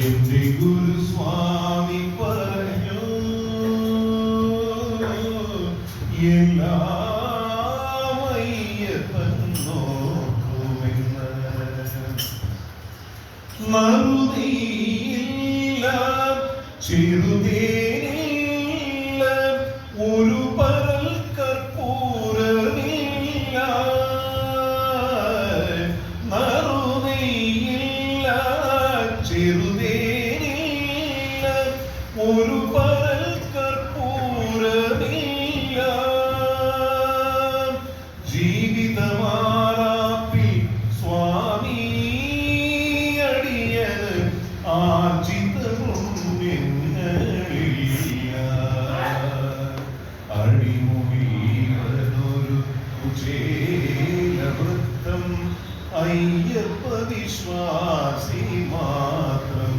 എന്റെ ഗുരുസ്വാമി മറുതിയില്ല ചെറുതേനില്ല ഒരു പരൽ കർപ്പൂരമില്ല. ജീവിതമാറാപ്പിൽ സ്വാമി അടിയന് ആർജിതമുണ്ടെന്നറിയില്ല അഴിമുടിവനൊരു കുചേലവൃത്തം അയ്യപ്പ വിശ്വാസി മാത്രം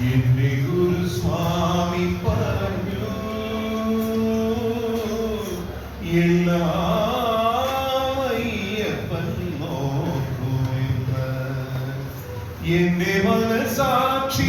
എന്റെ ഗുരുസ്വാമി പറഞ്ഞു എല്ലാം അയ്യപ്പൻ നോക്കുമെന്ന്. എന്റെ മനസാക്ഷി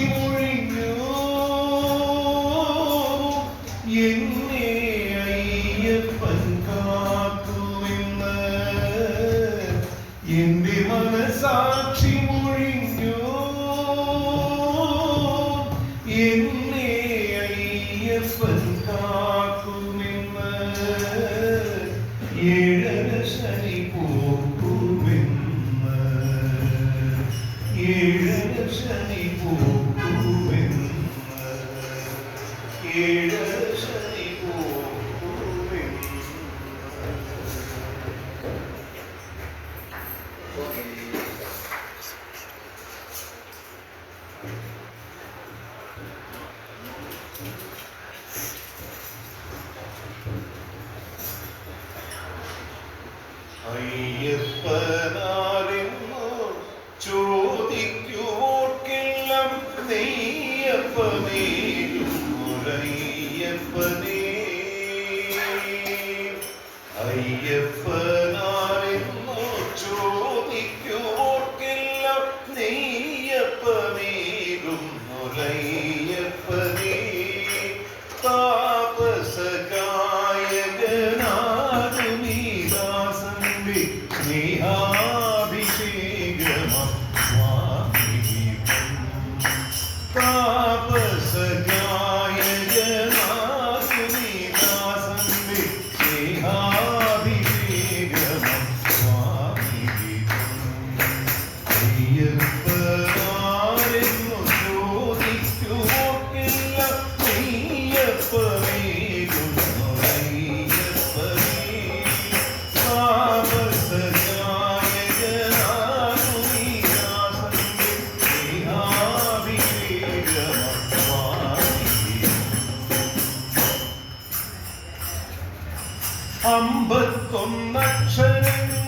അയ്യപ്പനാരെന്നോ ചോദിക്കുവോർക്കെല്ലാം നെയ്യപ്പനേയും ഒരയ്യപ്പനേ അയ്യപ്പനാരെന്നോ താപസകായകനാടുമീദാസന്റെ അമ്പത്തൊന്നക്ഷരങ്ങൾ